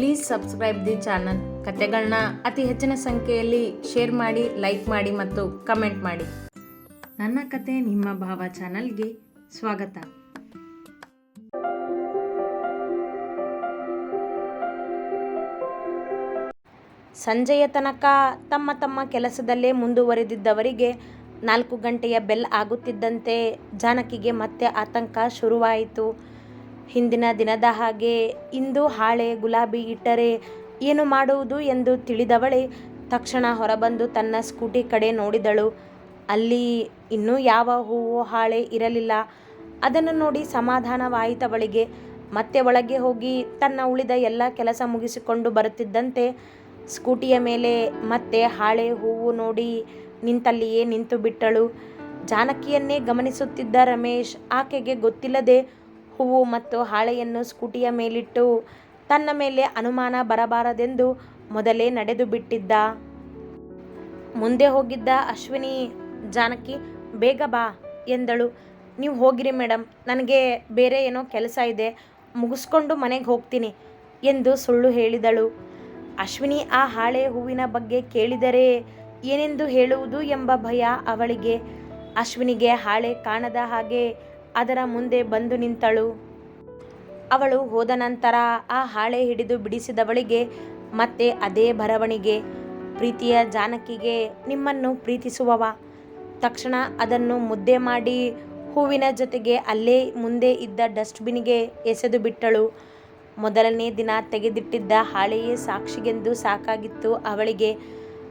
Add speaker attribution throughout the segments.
Speaker 1: Please subscribe the channel ಕತೆಗಳನ್ನ ಅತಿ ಹೆಚ್ಚಿನ ಸಂಖ್ಯೆಯಲ್ಲಿ ಶೇರ್ ಮಾಡಿ ಲೈಕ್ ಮಾಡಿ ಮತ್ತು ಕಮೆಂಟ್ ಮಾಡಿ. ನನ್ನ ಕತೆ ನಿಮ್ಮ ಭಾವ ಚಾನಲ್ಗೆ ಸ್ವಾಗತ. ಸಂಜೆಯ ತನಕ ತಮ್ಮ ತಮ್ಮ ಕೆಲಸದಲ್ಲೇ ಮುಂದುವರೆದಿದ್ದವರಿಗೆ ನಾಲ್ಕು ಗಂಟೆಯ ಬೆಲ್ ಆಗುತ್ತಿದ್ದಂತೆ ಜಾನಕಿಗೆ ಮತ್ತೆ ಆತಂಕ ಶುರುವಾಯಿತು. ಹಿಂದಿನ ದಿನದ ಹಾಗೆ ಇಂದು ಹಾಳೆ ಗುಲಾಬಿ ಇಟ್ಟರೆ ಏನು ಮಾಡುವುದು ಎಂದು ತಿಳಿದವಳೆ ತಕ್ಷಣ ಹೊರಬಂದು ತನ್ನ ಸ್ಕೂಟಿ ಕಡೆ ನೋಡಿದಳು. ಅಲ್ಲಿ ಇನ್ನೂ ಯಾವ ಹೂವು ಹಾಳೆ ಇರಲಿಲ್ಲ. ಅದನ್ನು ನೋಡಿ ಸಮಾಧಾನವಾಯಿತವಳಿಗೆ. ಮತ್ತೆ ಒಳಗೆ ಹೋಗಿ ತನ್ನ ಉಳಿದ ಎಲ್ಲ ಕೆಲಸ ಮುಗಿಸಿಕೊಂಡು ಬರುತ್ತಿದ್ದಂತೆ ಸ್ಕೂಟಿಯ ಮೇಲೆ ಮತ್ತೆ ಹಾಳೆ ಹೂವು ನೋಡಿ ನಿಂತಲ್ಲಿಯೇ ನಿಂತು ಬಿಟ್ಟಳು ಜಾನಕಿಯನ್ನೇ ಗಮನಿಸುತ್ತಿದ್ದ ರಮೇಶ್ ಆಕೆಗೆ ಗೊತ್ತಿಲ್ಲದೆ ಹೂವು ಮತ್ತು ಹಾಳೆಯನ್ನು ಸ್ಕೂಟಿಯ ಮೇಲಿಟ್ಟು ತನ್ನ ಮೇಲೆ ಅನುಮಾನ ಬರಬಾರದೆಂದು ಮೊದಲೇ ನಡೆದು ಬಿಟ್ಟಿದ್ದ. ಮುಂದೆ ಹೋಗಿದ್ದ ಅಶ್ವಿನಿ, ಜಾನಕಿ, ಬೇಗ ಬಾ ಎಂದಳು. ನೀವು ಹೋಗಿರಿ ಮೇಡಮ್ ನನಗೆ ಬೇರೆ ಏನೋ ಕೆಲಸ ಇದೆ, ಮುಗಿಸ್ಕೊಂಡು ಮನೆಗೆ ಹೋಗ್ತೀನಿ ಎಂದು ಸುಳ್ಳು ಹೇಳಿದಳು. ಅಶ್ವಿನಿ ಆ ಹಾಳೆ ಹೂವಿನ ಬಗ್ಗೆ ಕೇಳಿದರೆ ಏನೆಂದು ಹೇಳುವುದು ಎಂಬ ಭಯ ಅವಳಿಗೆ. ಅಶ್ವಿನಿಗೆ ಹಾಳೆ ಕಾಣದ ಹಾಗೆ ಅದರ ಮುಂದೆ ಬಂದು ನಿಂತಳು. ಅವಳು ಹೋದ ನಂತರ ಆ ಹಾಳೆ ಹಿಡಿದು ಬಿಡಿಸಿದವಳಿಗೆ ಮತ್ತೆ ಅದೇ ಬರವಣಿಗೆ. ಪ್ರೀತಿಯ ಜಾನಕಿಗೆ ನಿಮ್ಮನ್ನು ಪ್ರೀತಿಸುವವ. ತಕ್ಷಣ ಅದನ್ನು ಮುದ್ದೆ ಮಾಡಿ ಹೂವಿನ ಜೊತೆಗೆ ಅಲ್ಲೇ ಮುಂದೆ ಇದ್ದ ಡಸ್ಟ್ಬಿನ್ಗೆ ಎಸೆದು ಬಿಟ್ಟಳು. ಮೊದಲನೇ ದಿನ ತೆಗೆದಿಟ್ಟಿದ್ದ ಹಾಳೆಯೇ ಸಾಕ್ಷಿಗೆಂದು ಸಾಕಾಗಿತ್ತು ಅವಳಿಗೆ.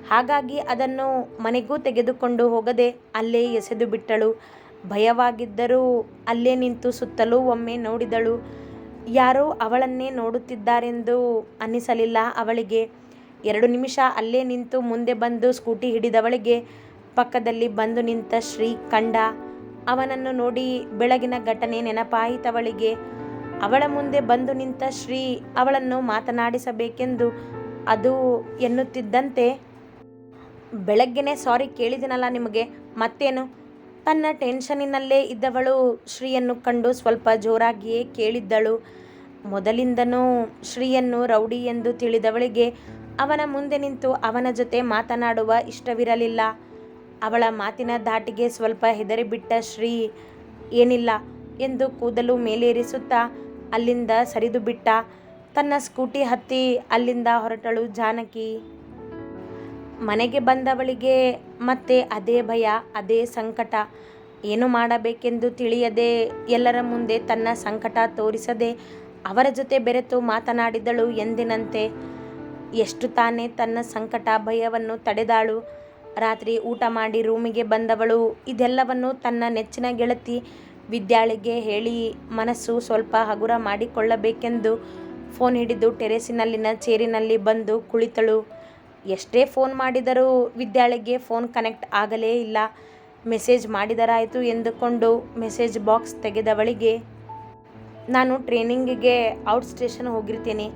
Speaker 1: ಹಾಗಾಗಿ ಅದನ್ನು ಮನೆಗೂ ತೆಗೆದುಕೊಂಡು ಹೋಗದೆ ಅಲ್ಲೇ ಎಸೆದು ಬಿಟ್ಟಳು. ಭಯವಾಗಿದ್ದರೂ ಅಲ್ಲೇ ನಿಂತು ಸುತ್ತಲೂ ಒಮ್ಮೆ ನೋಡಿದಳು. ಯಾರೋ ಅವಳನ್ನೇ ನೋಡುತ್ತಿದ್ದಾರೆಂದು ಅನ್ನಿಸಲಿಲ್ಲ ಅವಳಿಗೆ. ಎರಡು ನಿಮಿಷ ಅಲ್ಲೇ ನಿಂತು ಮುಂದೆ ಬಂದು ಸ್ಕೂಟಿ ಹಿಡಿದವಳಿಗೆ. ಪಕ್ಕದಲ್ಲಿ ಬಂದು ನಿಂತ ಶ್ರೀ ಕಂಡ. ಅವನನ್ನು ನೋಡಿ ಬೆಳಗಿನ ಘಟನೆ ನೆನಪಾಯಿತವಳಿಗೆ. ಅವಳ ಮುಂದೆ ಬಂದು ನಿಂತ ಶ್ರೀ ಅವಳನ್ನು ಮಾತನಾಡಿಸಬೇಕೆಂದು ಅದು ಎನ್ನುತ್ತಿದ್ದಂತೆ. ಬೆಳಗ್ಗೆನೆ ಸಾರಿ ಕೇಳಿದಿನಲ್ಲ ನಿಮಗೆ, ಮತ್ತೇನು? ತನ್ನ ಟೆನ್ಷನ್ನಿನಲ್ಲೇ ಇದ್ದವಳು ಶ್ರೀಯನ್ನು ಕಂಡು ಸ್ವಲ್ಪ ಜೋರಾಗಿಯೇ ಕೇಳಿದ್ದಳು. ಮೊದಲಿಂದನೂ ಶ್ರೀಯನ್ನು ರೌಡಿ ಎಂದು ತಿಳಿದವಳಿಗೆ ಅವನ ಮುಂದೆ ನಿಂತು ಅವನ ಜೊತೆ ಮಾತನಾಡುವ ಇಷ್ಟವಿರಲಿಲ್ಲ. ಅವಳ ಮಾತಿನ ಧಾಟಿಗೆ ಸ್ವಲ್ಪ ಹೆದರಿಬಿಟ್ಟ ಶ್ರೀ, ಏನಿಲ್ಲ ಎಂದು ಕೂದಲು ಮೇಲೇರಿಸುತ್ತಾ ಅಲ್ಲಿಂದ ಸರಿದು ಬಿಟ್ಟ ತನ್ನ ಸ್ಕೂಟಿ ಹತ್ತಿ ಅಲ್ಲಿಂದ ಹೊರಟಳು ಜಾನಕಿ. ಮನೆಗೆ ಬಂದವಳಿಗೆ ಮತ್ತೆ ಅದೇ ಭಯ, ಅದೇ ಸಂಕಟ. ಏನು ಮಾಡಬೇಕೆಂದು ತಿಳಿಯದೆ ಎಲ್ಲರ ಮುಂದೆ ತನ್ನ ಸಂಕಟ ತೋರಿಸದೆ ಅವರ ಜೊತೆ ಬೆರೆತು ಮಾತನಾಡಿದಳು ಎಂದಿನಂತೆ. ಎಷ್ಟು ತಾನೇ ತನ್ನ ಸಂಕಟ, ಭಯವನ್ನು ತಡೆದಾಳು. ರಾತ್ರಿ ಊಟ ಮಾಡಿ ರೂಮಿಗೆ ಬಂದವಳು. ಇದೆಲ್ಲವನ್ನು ತನ್ನ ನೆಚ್ಚಿನ ಗೆಳತಿ ವಿದ್ಯಾಳಿಗೆ ಹೇಳಿ ಮನಸ್ಸು ಸ್ವಲ್ಪ ಹಗುರ ಮಾಡಿಕೊಳ್ಳಬೇಕೆಂದು ಫೋನ್ ಹಿಡಿದು ಟೆರೆಸಿನಲ್ಲಿನ ಚೇರಿನಲ್ಲಿ ಬಂದು ಕುಳಿತಳು. ಎಷ್ಟೇ ಫೋನ್ ಮಾಡಿದರೂ ವಿದ್ಯಾಳಿಗೆ ಫೋನ್ ಕನೆಕ್ಟ್ ಆಗಲೇ ಇಲ್ಲ. ಮೆಸೇಜ್ ಮಾಡಿದರಾಯಿತು ಎಂದುಕೊಂಡು ಮೆಸೇಜ್ ಬಾಕ್ಸ್ ತೆಗೆದವಳಿಗೆ, ನಾನು ಟ್ರೈನಿಂಗಿಗೆ ಔಟ್ ಸ್ಟೇಷನ್ ಹೋಗಿರ್ತೀನಿ.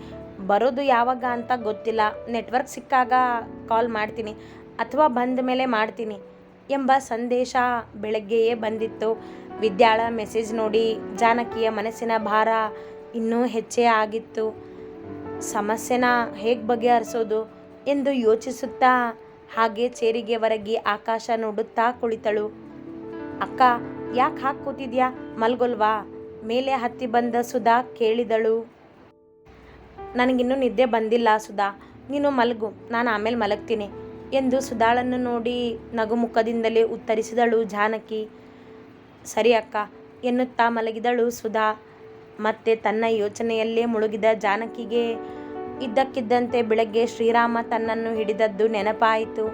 Speaker 1: ಬರೋದು ಯಾವಾಗ ಅಂತ ಗೊತ್ತಿಲ್ಲ. ನೆಟ್ವರ್ಕ್ ಸಿಕ್ಕಾಗ ಕಾಲ್ ಮಾಡ್ತೀನಿ ಅಥವಾ ಬಂದ ಮೇಲೆ ಮಾಡ್ತೀನಿ ಎಂಬ ಸಂದೇಶ ಬೆಳಗ್ಗೆಯೇ ಬಂದಿತ್ತು. ವಿದ್ಯಾಳ ಮೆಸೇಜ್ ನೋಡಿ ಜಾನಕಿಯ ಮನಸ್ಸಿನ ಭಾರ ಇನ್ನೂ ಹೆಚ್ಚೇ ಆಗಿತ್ತು. ಸಮಸ್ಯೆನ ಹೇಗೆ ಬಗೆಹರಿಸೋದು? ಎಂದು ಯೋಚಿಸುತ್ತಾ ಹಾಗೆ ಚೇರಿಗೆ ಹೊರಗಿ ಆಕಾಶ ನೋಡುತ್ತಾ ಕುಳಿತಳು. ಅಕ್ಕ, ಯಾಕೆ ಹಾಕಿ ಕೂತಿದ್ಯಾ? ಮಲ್ಗೊಲ್ವಾ? ಮೇಲೆ ಹತ್ತಿ ಬಂದ ಸುಧಾ ಕೇಳಿದಳು. ನನಗಿನ್ನೂ ನಿದ್ದೆ ಬಂದಿಲ್ಲ ಸುಧಾ. ನೀನು ಮಲಗು. ನಾನು ಆಮೇಲೆ ಮಲಗ್ತೀನಿ ಎಂದು ಸುಧಾಳನ್ನು ನೋಡಿ ನಗುಮುಖದಿಂದಲೇ ಉತ್ತರಿಸಿದಳು ಜಾನಕಿ. ಸರಿ ಅಕ್ಕ ಎನ್ನುತ್ತಾ ಮಲಗಿದಳು ಸುಧಾ. ಮತ್ತೆ ತನ್ನ ಯೋಚನೆಯಲ್ಲೇ ಮುಳುಗಿದ ಜಾನಕಿಗೆ ಇದ್ದಕ್ಕಿದ್ದಂತೆ ಬೆಳಗ್ಗೆ ಶ್ರೀರಾಮ ತನ್ನನ್ನು ಹಿಡಿದದ್ದು ನೆನಪಾಯಿತು.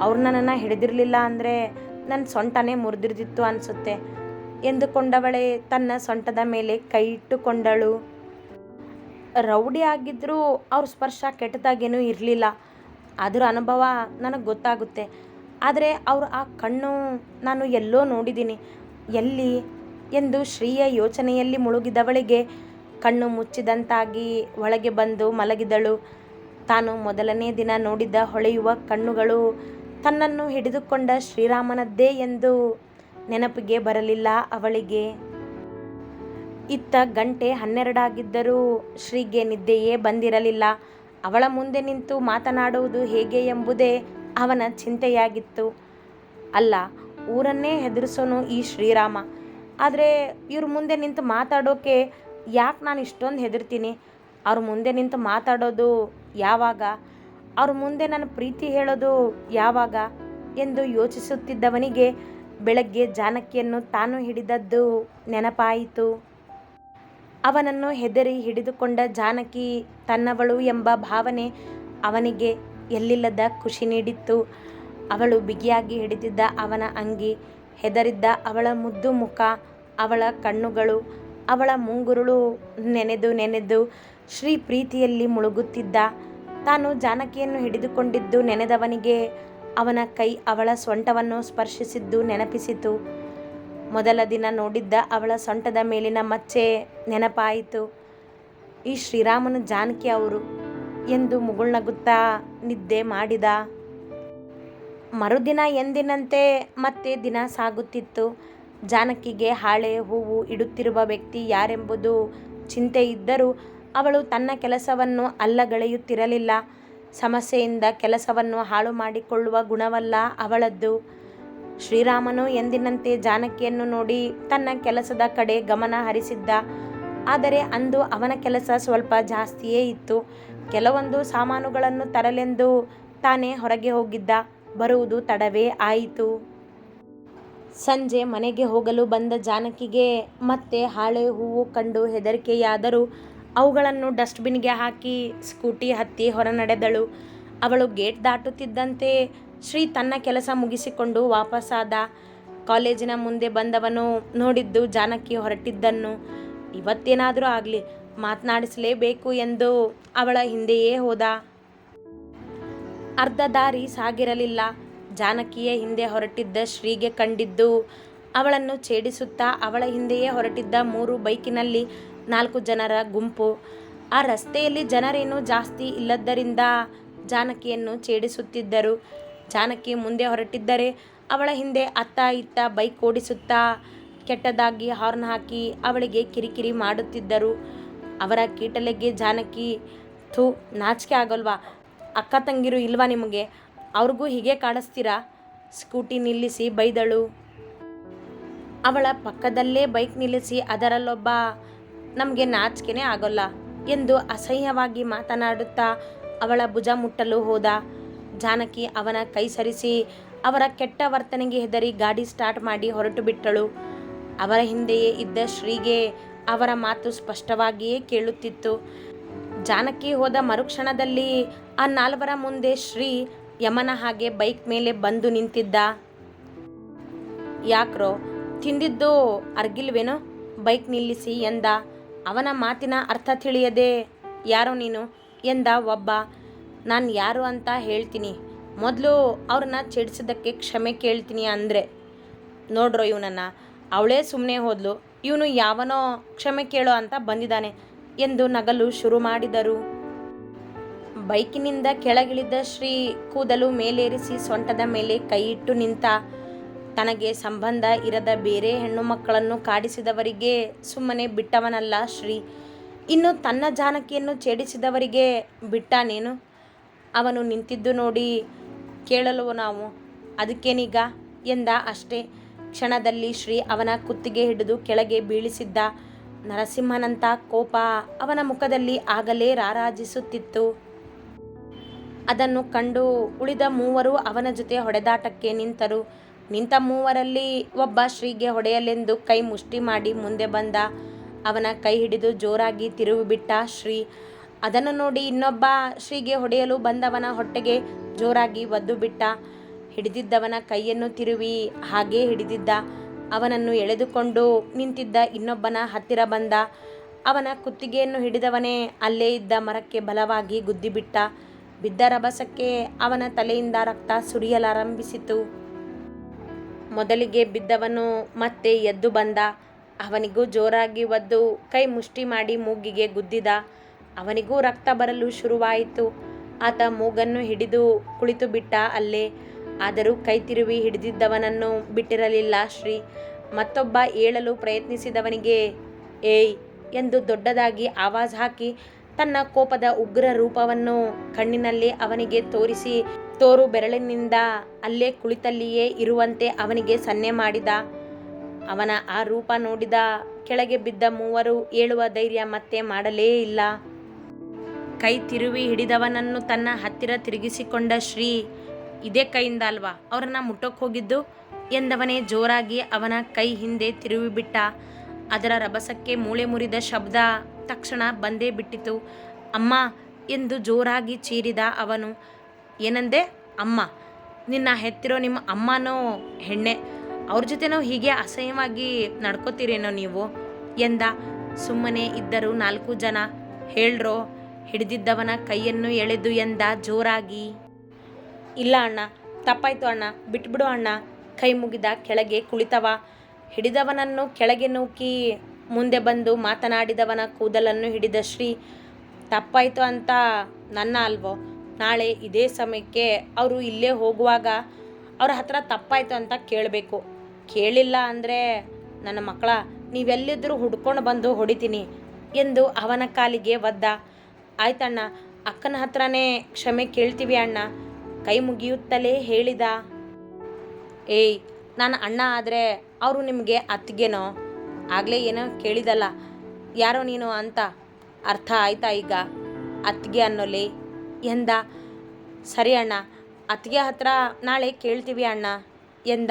Speaker 1: ಅವ್ರು ನನ್ನನ್ನು ಹಿಡಿದಿರಲಿಲ್ಲ ಅಂದರೆ ನನ್ನ ಸೊಂಟನೇ ಮುರಿದಿರ್ತಿತ್ತು ಅನಿಸುತ್ತೆ. ಎಂದುಕೊಂಡವಳೆ ತನ್ನ ಸೊಂಟದ ಮೇಲೆ ಕೈ ಇಟ್ಟುಕೊಂಡಳು. ರೌಡಿ ಆಗಿದ್ದರೂ ಅವ್ರ ಸ್ಪರ್ಶ ಕೆಟ್ಟದಾಗೇನೂ ಇರಲಿಲ್ಲ. ಅದರ ಅನುಭವ ನನಗೆ ಗೊತ್ತಾಗುತ್ತೆ. ಆದರೆ ಅವರು ಆ ಕಣ್ಣು ನಾನು ಎಲ್ಲೋ ನೋಡಿದ್ದೀನಿ ಎಲ್ಲಿ? ಎಂದು ಶ್ರೀಯ ಯೋಚನೆಯಲ್ಲಿ ಮುಳುಗಿದವಳಿಗೆ ಕಣ್ಣು ಮುಚ್ಚಿದಂತಾಗಿ ಒಳಗೆ ಬಂದು ಮಲಗಿದಳು ತಾನು ಮೊದಲನೇ ದಿನ ನೋಡಿದ ಹೊಳೆಯುವ ಕಣ್ಣುಗಳು ತನ್ನನ್ನು ಹಿಡಿದುಕೊಂಡ ಶ್ರೀರಾಮನದ್ದೇ ಎಂದು ನೆನಪಿಗೆ ಬರಲಿಲ್ಲ ಅವಳಿಗೆ ಇತ್ತ ಗಂಟೆ ಹನ್ನೆರಡಾಗಿದ್ದರೂ ಶ್ರೀಗೆ ನಿದ್ದೆಯೇ ಬಂದಿರಲಿಲ್ಲ. ಅವಳ ಮುಂದೆ ನಿಂತು ಮಾತನಾಡುವುದು ಹೇಗೆ ಎಂಬುದೇ ಅವನ ಚಿಂತೆಯಾಗಿತ್ತು. ಅಲ್ಲ, ಊರನ್ನೇ ಹೆದರಿಸೋನು ಈ ಶ್ರೀರಾಮ. ಆದರೆ ಇವ್ರ ಮುಂದೆ ನಿಂತು ಮಾತಾಡೋಕೆ ಯಾಕ್ ನಾನು ಇಷ್ಟೊಂದು ಹೆದರ್ತೀನಿ? ಅವ್ರ ಮುಂದೆ ನಿಂತು ಮಾತಾಡೋದು ಯಾವಾಗ? ಅವ್ರ ಮುಂದೆ ನನ್ನ ಪ್ರೀತಿ ಹೇಳೋದು ಯಾವಾಗ? ಎಂದು ಯೋಚಿಸುತ್ತಿದ್ದವನಿಗೆ ಬೆಳಗ್ಗೆ ಜಾನಕಿಯನ್ನು ತಾನು ಹಿಡಿದದ್ದು ನೆನಪಾಯಿತು. ಅವನನ್ನು ಹೆದರಿ ಹಿಡಿದುಕೊಂಡ ಜಾನಕಿ ತನ್ನವಳು ಎಂಬ ಭಾವನೆ ಅವನಿಗೆ ಎಲ್ಲಿಲ್ಲದ ಖುಷಿ ನೀಡಿತ್ತು. ಅವಳು ಬಿಗಿಯಾಗಿ ಹಿಡಿದಿದ್ದ ಅವನ ಅಂಗಿ, ಹೆದರಿದ್ದ ಅವಳ ಮುದ್ದು ಮುಖ, ಅವಳ ಕಣ್ಣುಗಳು, ಅವಳ ಮುಂಗುರುಳು ನೆನೆದು ನೆನೆದು ಶ್ರೀ ಪ್ರೀತಿಯಲ್ಲಿ ಮುಳುಗುತ್ತಿದ್ದ. ತಾನು ಜಾನಕಿಯನ್ನು ಹಿಡಿದುಕೊಂಡಿದ್ದು ನೆನೆದವನಿಗೆ ಅವನ ಕೈ ಅವಳ ಸೊಂಟವನ್ನು ಸ್ಪರ್ಶಿಸಿದ್ದು ನೆನಪಿಸಿತು. ಮೊದಲ ದಿನ ನೋಡಿದ್ದ ಅವಳ ಸೊಂಟದ ಮೇಲಿನ ಮಚ್ಚೆ ನೆನಪಾಯಿತು. ಈ ಶ್ರೀರಾಮನು ಜಾನಕಿ ಅವರು ಎಂದು ಮುಗುಳ್ನಗುತ್ತಾ ನಿದ್ದೆ ಮಾಡಿದ. ಮರುದಿನ ಎಂದಿನಂತೆ ಮತ್ತೆ ದಿನ ಸಾಗುತ್ತಿತ್ತು. ಜಾನಕಿಗೆ ಹಾಳೆ, ಹೂವು ಇಡುತ್ತಿರುವ ವ್ಯಕ್ತಿ ಯಾರೆಂಬುದು ಚಿಂತೆ ಇದ್ದರೂ ಅವಳು ತನ್ನ ಕೆಲಸವನ್ನು ಅಲ್ಲಗಳೆಯುತ್ತಿರಲಿಲ್ಲ. ಸಮಸ್ಯೆಯಿಂದ ಕೆಲಸವನ್ನು ಹಾಳು ಮಾಡಿಕೊಳ್ಳುವ ಗುಣವಲ್ಲ ಅವಳದ್ದು. ಶ್ರೀರಾಮನು ಎಂದಿನಂತೆ ಜಾನಕಿಯನ್ನು ನೋಡಿ ತನ್ನ ಕೆಲಸದ ಕಡೆ ಗಮನ ಹರಿಸಿದ್ದ. ಆದರೆ ಅಂದು ಅವನ ಕೆಲಸ ಸ್ವಲ್ಪ ಜಾಸ್ತಿಯೇ ಇತ್ತು. ಕೆಲವೊಂದು ಸಾಮಾನುಗಳನ್ನು ತರಲೆಂದು ತಾನೇ ಹೊರಗೆ ಹೋಗಿದ್ದ. ಬರುವುದು ತಡವೇ ಆಯಿತು. ಸಂಜೆ ಮನೆಗೆ ಹೋಗಲು ಬಂದ ಜಾನಕಿಗೆ ಮತ್ತೆ ಹಾಳೆ ಹೂವು ಕಂಡು ಹೆದರಿಕೆಯಾದರೂ ಅವುಗಳನ್ನು ಡಸ್ಟ್ಬಿನ್ಗೆ ಹಾಕಿ ಸ್ಕೂಟಿ ಹತ್ತಿ ಹೊರನಡೆದಳು. ಅವಳು ಗೇಟ್ ದಾಟುತ್ತಿದ್ದಂತೆ ಶ್ರೀ ತನ್ನ ಕೆಲಸ ಮುಗಿಸಿಕೊಂಡು ವಾಪಸ್ಸಾದ. ಕಾಲೇಜಿನ ಮುಂದೆ ಬಂದವನು ನೋಡಿದ್ದು ಜಾನಕಿ ಹೊರಟಿದ್ದನ್ನು. ಇವತ್ತೇನಾದರೂ ಆಗಲಿ, ಮಾತನಾಡಿಸಲೇಬೇಕು ಎಂದು ಅವಳ ಹಿಂದೆಯೇ ಹೋದ. ಅರ್ಧ ದಾರಿ ಸಾಗಿರಲಿಲ್ಲ. ಜಾನಕಿಯ ಹಿಂದೆ ಹೊರಟಿದ್ದ ಶ್ರೀಗೆ ಕಂಡಿದ್ದು ಅವಳನ್ನು ಛೇಡಿಸುತ್ತಾ ಅವಳ ಹಿಂದೆಯೇ ಹೊರಟಿದ್ದ ಮೂರು ಬೈಕಿನಲ್ಲಿ ನಾಲ್ಕು ಜನರ ಗುಂಪು. ಆ ರಸ್ತೆಯಲ್ಲಿ ಜನರೇನು ಜಾಸ್ತಿ ಇಲ್ಲದ್ದರಿಂದ ಜಾನಕಿಯನ್ನು ಛೇಡಿಸುತ್ತಿದ್ದರು. ಜಾನಕಿ ಮುಂದೆ ಹೊರಟಿದ್ದರೆ ಅವಳ ಹಿಂದೆ ಅತ್ತ ಇತ್ತ ಬೈಕ್ ಓಡಿಸುತ್ತಾ ಕೆಟ್ಟದಾಗಿ ಹಾರ್ನ್ ಹಾಕಿ ಅವಳಿಗೆ ಕಿರಿಕಿರಿ ಮಾಡುತ್ತಿದ್ದರು. ಅವರ ಕೀಟಲೆಗೆ ಜಾನಕಿ ಥೂ ನಾಚಿಕೆ ಆಗಲ್ವಾ? ಅಕ್ಕ ತಂಗಿರು ಇಲ್ವಾ ನಿಮ್ಗೆ? ಅವ್ರ್ಗೂ ಹೀಗೆ ಕಾಣಿಸ್ತೀರಾ ಸ್ಕೂಟಿ ನಿಲ್ಲಿಸಿ ಬೈದಳು. ಅವಳ ಪಕ್ಕದಲ್ಲೇ ಬೈಕ್ ನಿಲ್ಲಿಸಿ ಅದರಲ್ಲೊಬ್ಬ, ನಮಗೆ ನಾಚಿಕೆನೇ ಆಗೋಲ್ಲ ಎಂದು ಅಸಹ್ಯವಾಗಿ ಮಾತನಾಡುತ್ತಾ ಅವಳ ಭುಜ ಮುಟ್ಟಲು ಹೋದ. ಜಾನಕಿ ಅವನ ಕೈ ಸರಿಸಿ ಅವರ ಕೆಟ್ಟ ವರ್ತನೆಗೆ ಹೆದರಿ ಗಾಡಿ ಸ್ಟಾರ್ಟ್ ಮಾಡಿ ಹೊರಟುಬಿಟ್ಟಳು. ಅವರ ಹಿಂದೆಯೇ ಇದ್ದ ಶ್ರೀಗೆ ಅವರ ಮಾತು ಸ್ಪಷ್ಟವಾಗಿಯೇ ಕೇಳುತ್ತಿತ್ತು. ಜಾನಕಿ ಹೋದ ಮರುಕ್ಷಣದಲ್ಲಿ ಆ ನಾಲ್ವರ ಮುಂದೆ ಶ್ರೀ ಯಮನ ಹಾಗೆ ಬೈಕ್ ಮೇಲೆ ಬಂದು ನಿಂತಿದ್ದ. ಯಾಕ್ರೋ, ತಿಂದಿದ್ದು ಅರ್ಗಿಲ್ವೇನೋ ಬೈಕ್ ನಿಲ್ಲಿಸಿ ಎಂದ. ಅವನ ಮಾತಿನ ಅರ್ಥ ತಿಳಿಯದೆ, ಯಾರೋ ನೀನು ಎಂದ ಒಬ್ಬ. ನಾನು ಯಾರು ಅಂತ ಹೇಳ್ತೀನಿ. ಮೊದಲು ಅವ್ರನ್ನ ಚೆಡಿಸಿದ್ದಕ್ಕೆ ಕ್ಷಮೆ ಕೇಳ್ತೀನಿ ಅಂದರೆ ನೋಡ್ರೋ ಇವನನ್ನು ಅವಳೇ ಸುಮ್ಮನೆ ಹೋದ್ಲು. ಇವನು ಯಾವನೋ ಕ್ಷಮೆ ಕೇಳೋ ಅಂತ ಬಂದಿದ್ದಾನೆ ಎಂದು ನಗಲು ಶುರು ಮಾಡಿದರು. ಬೈಕಿನಿಂದ ಕೆಳಗಿಳಿದ ಶ್ರೀ ಕೂದಲು ಮೇಲೇರಿಸಿ ಸೊಂಟದ ಮೇಲೆ ಕೈಯಿಟ್ಟು ನಿಂತ. ತನಗೆ ಸಂಬಂಧ ಇರದ ಬೇರೆ ಹೆಣ್ಣು ಮಕ್ಕಳನ್ನು ಕಾಡಿಸಿದವರಿಗೆ ಸುಮ್ಮನೆ ಬಿಟ್ಟವನಲ್ಲ ಶ್ರೀ. ಇನ್ನು ತನ್ನ ಜಾನಕಿಯನ್ನು ಛೇಡಿಸಿದವರಿಗೆ ಬಿಟ್ಟಾನೇನು? ಅವನು ನಿಂತಿದ್ದು ನೋಡಿ ಕೇಳಲು ನಾವು? ಅದಕ್ಕೇನೀಗ? ಎಂದ ಅಷ್ಟೇ. ಕ್ಷಣದಲ್ಲಿ ಶ್ರೀ ಅವನ ಕುತ್ತಿಗೆ ಹಿಡಿದು ಕೆಳಗೆ ಬೀಳಿಸಿದ್ದ. ನರಸಿಂಹನಂಥ ಕೋಪ ಅವನ ಮುಖದಲ್ಲಿ ಆಗಲೇ ರಾರಾಜಿಸುತ್ತಿತ್ತು. ಅದನ್ನು ಕಂಡು ಉಳಿದ ಮೂವರು ಅವನ ಜೊತೆ ಹೊಡೆದಾಟಕ್ಕೆ ನಿಂತರು. ನಿಂತ ಮೂವರಲ್ಲಿ ಒಬ್ಬ ಶ್ರೀಗೆ ಹೊಡೆಯಲೆಂದು ಕೈ ಮುಷ್ಟಿ ಮಾಡಿ ಮುಂದೆ ಬಂದ. ಅವನ ಕೈ ಹಿಡಿದು ಜೋರಾಗಿ ತಿರುವಿಬಿಟ್ಟ ಶ್ರೀ. ಅದನ್ನು ನೋಡಿ ಇನ್ನೊಬ್ಬ ಶ್ರೀಗೆ ಹೊಡೆಯಲು ಬಂದವನ ಹೊಟ್ಟೆಗೆ ಜೋರಾಗಿ ಒದ್ದು ಬಿಟ್ಟ ಹಿಡಿದಿದ್ದವನ ಕೈಯನ್ನು ತಿರುವಿ ಹಾಗೇ ಹಿಡಿದಿದ್ದ. ಅವನನ್ನು ಎಳೆದುಕೊಂಡು ನಿಂತಿದ್ದ ಇನ್ನೊಬ್ಬನ ಹತ್ತಿರ ಬಂದ. ಅವನ ಕುತ್ತಿಗೆಯನ್ನು ಹಿಡಿದವನೇ ಅಲ್ಲೇ ಇದ್ದ ಮರಕ್ಕೆ ಬಲವಾಗಿ ಗುದ್ದಿಬಿಟ್ಟ. ಬಿದ್ದ ರಭಸಕ್ಕೆ ಅವನ ತಲೆಯಿಂದ ರಕ್ತ ಸುರಿಯಲಾರಂಭಿಸಿತು. ಮೊದಲಿಗೆ ಬಿದ್ದವನು ಮತ್ತೆ ಎದ್ದು ಬಂದ. ಅವನಿಗೂ ಜೋರಾಗಿ ಒದ್ದು ಕೈ ಮುಷ್ಟಿ ಮಾಡಿ ಮೂಗಿಗೆ ಗುದ್ದಿದ. ಅವನಿಗೂ ರಕ್ತ ಬರಲು ಶುರುವಾಯಿತು. ಆತ ಮೂಗನ್ನು ಹಿಡಿದು ಕುಳಿತುಬಿಟ್ಟ ಅಲ್ಲೇ. ಆದರೂ ಕೈ ತಿರುವಿ ಹಿಡಿದಿದ್ದವನನ್ನು ಬಿಟ್ಟಿರಲಿಲ್ಲ ಶ್ರೀ. ಮತ್ತೊಬ್ಬ ಏಳಲು ಪ್ರಯತ್ನಿಸಿದವನಿಗೆ, ಏಯ್ ಎಂದು ದೊಡ್ಡದಾಗಿ ಆವಾಜ್ ಹಾಕಿ ತನ್ನ ಕೋಪದ ಉಗ್ರ ರೂಪವನ್ನು ಕಣ್ಣಿನಲ್ಲಿ ಅವನಿಗೆ ತೋರಿಸಿ, ತೋರು ಬೆರಳಿನಿಂದ ಅಲ್ಲೇ ಕುಳಿತಲ್ಲಿಯೇ ಇರುವಂತೆ ಅವನಿಗೆ ಸನ್ನೆ ಮಾಡಿದ. ಅವನ ಆ ರೂಪ ನೋಡಿದ ಕೆಳಗೆ ಬಿದ್ದ ಮೂವರು ಏಳುವ ಧೈರ್ಯ ಮತ್ತೆ ಮಾಡಲೇ ಇಲ್ಲ. ಕೈ ತಿರುವಿ ಹಿಡಿದವನನ್ನು ತನ್ನ ಹತ್ತಿರ ತಿರುಗಿಸಿಕೊಂಡ ಶ್ರೀ, ಇದೇ ಕೈಯಿಂದ ಅಲ್ವಾ ಅವರನ್ನ ಮುಟ್ಟಕ್ಕೆ ಹೋಗಿದ್ದು? ಎಂದವನೇ ಜೋರಾಗಿ ಅವನ ಕೈ ಹಿಂದೆ ತಿರುವಿಬಿಟ್ಟ. ಅದರ ರಭಸಕ್ಕೆ ಮೂಳೆ ಮುರಿದ ಶಬ್ದ ತಕ್ಷಣ ಬಂದೇ ಬಿಟ್ಟಿತು. ಅಮ್ಮ ಎಂದು ಜೋರಾಗಿ ಚೀರಿದ ಅವನು, ಏನಂದೆ ಅಮ್ಮ, ನಿನ್ನ ಹೆತ್ತಿರೋ ನಿಮ್ಮ ಅಮ್ಮನೋ ಹೆಣ್ಣೆ, ಅವ್ರ ಜೊತೆನೋ ಹೀಗೆ ಅಸಹ್ಯವಾಗಿ ನಡ್ಕೋತೀರೇನೋ ನೀವು? ಎಂದ. ಸುಮ್ಮನೆ ಇದ್ದರು ನಾಲ್ಕು ಜನ ಹೇಳ್ರೋ ಹಿಡಿದಿದ್ದವನ ಕೈಯನ್ನು ಎಳೆದು ಎಂದ ಜೋರಾಗಿ, ಇಲ್ಲ ಅಣ್ಣ, ತಪ್ಪಾಯ್ತು ಅಣ್ಣ, ಬಿಟ್ಬಿಡು ಅಣ್ಣ, ಕೈ ಮುಗಿದ ಕೆಳಗೆ ಕುಳಿತವ, ಹಿಡಿದವನನ್ನು ಕೆಳಗೆ ನೂಕಿ ಮುಂದೆ ಬಂದು ಮಾತನಾಡಿದವನ ಕೂದಲನ್ನು ಹಿಡಿದ ಶ್ರೀ, ತಪ್ಪಾಯ್ತು ಅಂತ ನನ್ನ ಅಲ್ವೋ? ನಾಳೆ ಇದೇ ಸಮಯಕ್ಕೆ ಅವರು ಇಲ್ಲೇ ಹೋಗುವಾಗ ಅವ್ರ ಹತ್ರ ತಪ್ಪಾಯ್ತು ಅಂತ ಕೇಳಬೇಕು. ಕೇಳಿಲ್ಲ ಅಂದರೆ, ನನ್ನ ಮಕ್ಕಳ ನೀವೆಲ್ಲಿದ್ದರೂ ಹುಡ್ಕೊಂಡು ಬಂದು ಹೊಡಿತೀನಿ ಎಂದು ಅವನ ಕಾಲಿಗೆ ಒದ್ದ. ಆಯ್ತಣ್ಣ, ಅಕ್ಕನ ಹತ್ರನೇ ಕ್ಷಮೆ ಕೇಳ್ತೀವಿ ಅಣ್ಣ. ಕೈ ಮುಗಿಯುತ್ತಲೇ ಹೇಳಿದ. ಏಯ್, ನಾನು ಅಣ್ಣ ಆದರೆ ಅವರು ನಿಮಗೆ ಅತ್ತಿಗೆನೋ? ಆಗಲೇ ಏನೋ ಕೇಳಿದಲ್ಲ. ಯಾರೋ ನೀನು ಅಂತ ಅರ್ಥ ಆಯ್ತಾ ಈಗ? ಅತ್ತಿಗೆ ಅನ್ನೋಲಿ? ಎಂದ? ಸರಿ ಅಣ್ಣ. ಅತ್ತಿಗೆ ಹತ್ರ ನಾಳೆ ಕೇಳ್ತೀವಿ ಅಣ್ಣ, ಎಂದ?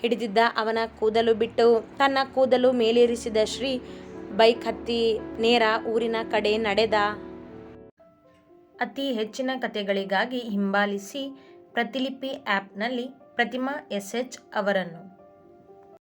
Speaker 1: ಹಿಡಿದಿದ್ದ ಅವನ ಕೂದಲು ಬಿಟ್ಟು ತನ್ನ ಕೂದಲು ಮೇಲೇರಿಸಿದ ಶ್ರೀ ಬೈಕ್ ಹತ್ತಿ ನೇರ ಊರಿನ ಕಡೆ ನಡೆದ. ಅತಿ ಹೆಚ್ಚಿನ ಕಥೆಗಳಿಗಾಗಿ ಹಿಂಬಾಲಿಸಿ ಪ್ರತಿಲಿಪಿ ಆ್ಯಪ್ನಲ್ಲಿ ಪ್ರತಿಮಾ ಎಸ್ ಎಚ್ ಅವರನ್ನು.